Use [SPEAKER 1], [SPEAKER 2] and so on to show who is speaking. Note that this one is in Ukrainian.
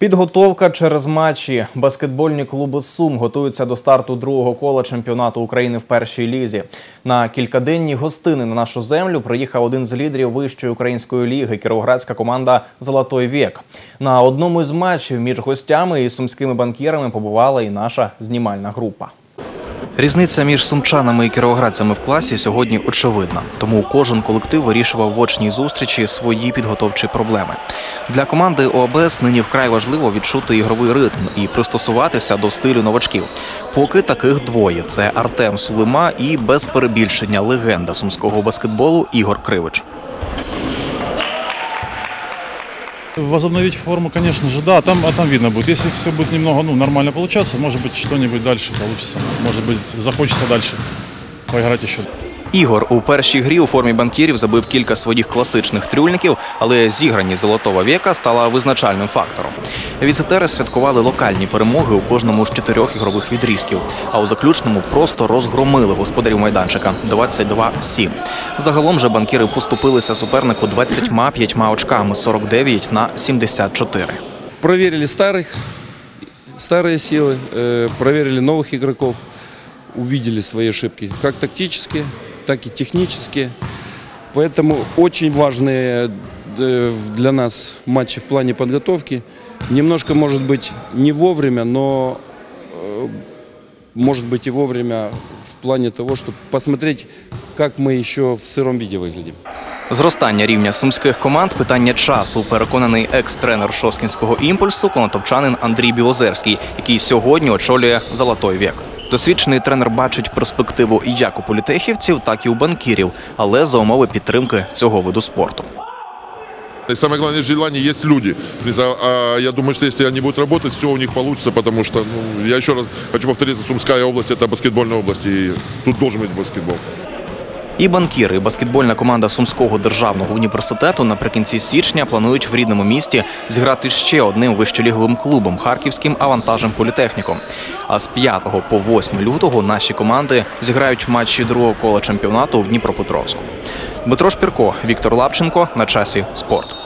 [SPEAKER 1] Підготовка через матчі. Баскетбольні клуби Сум готуються до старту другого кола чемпіонату України в першій лізі. На кількаденні гостини на нашу землю приїхав один з лідерів вищої української ліги кіровоградська команда Золотой вік. На одному із матчів між гостями і сумськими банкірами побувала і наша знімальна група. Різниця між сумчанами і кіровоградцями в класі сьогодні очевидна. Тому кожен колектив вирішував в очній зустрічі свої підготовчі проблеми. Для команди ОАБС нині вкрай важливо відчути ігровий ритм і пристосуватися до стилю новачків. Поки таких двоє: це Артем Сулима і без перебільшення легенда сумського баскетболу Ігор Кривич.
[SPEAKER 2] Возобновить форму, конечно же, да, там, а там видно будет. Если все будет немного ну, нормально получаться, может быть, что-нибудь дальше получится. Может быть, захочется дальше поиграть еще.
[SPEAKER 1] Ігор у першій грі у формі банкірів забив кілька своїх класичних трюльників, але зіграність золотого віка стала визначальним фактором. Віцетери святкували локальні перемоги у кожному з чотирьох ігрових відрізків, а у заключному просто розгромили господарів майданчика 22-7. Загалом же банкіри поступилися супернику 25 очками 49 на 74.
[SPEAKER 3] проверили старых, старые силы, э, проверили новых игроков, увидели свои ошибки, как тактические, так и технические. Поэтому очень важные э, для нас матчи в плане подготовки. Немножко, может быть, не вовремя, но э, может быть и вовремя в плане того, чтобы посмотреть, как мы еще в сыром виде выглядим.
[SPEAKER 1] Зростання рівня сумських команд питання часу. Переконаний екс-тренер шоскінського імпульсу, конотопчанин Андрій Білозерський, який сьогодні очолює золотой вік. Досвідчений тренер бачить перспективу як у політехівців, так і у банкірів, але за умови підтримки цього виду спорту.
[SPEAKER 4] И самое главное, в есть люди. Я думаю, что если они будут работать, все у них получится, потому что, ну, я еще раз хочу повториться, Сумская область – это баскетбольная область, и тут должен быть баскетбол.
[SPEAKER 1] І банкіри, баскетбольна команда Сумського державного університету наприкінці січня планують в рідному місті зіграти ще одним вищоліговим клубом харківським авантажем політехніком. А з 5 по 8 лютого наші команди зіграють матчі другого кола чемпіонату в Дніпропетровську. Дмитро Шпірко, Віктор Лапченко на часі спорт.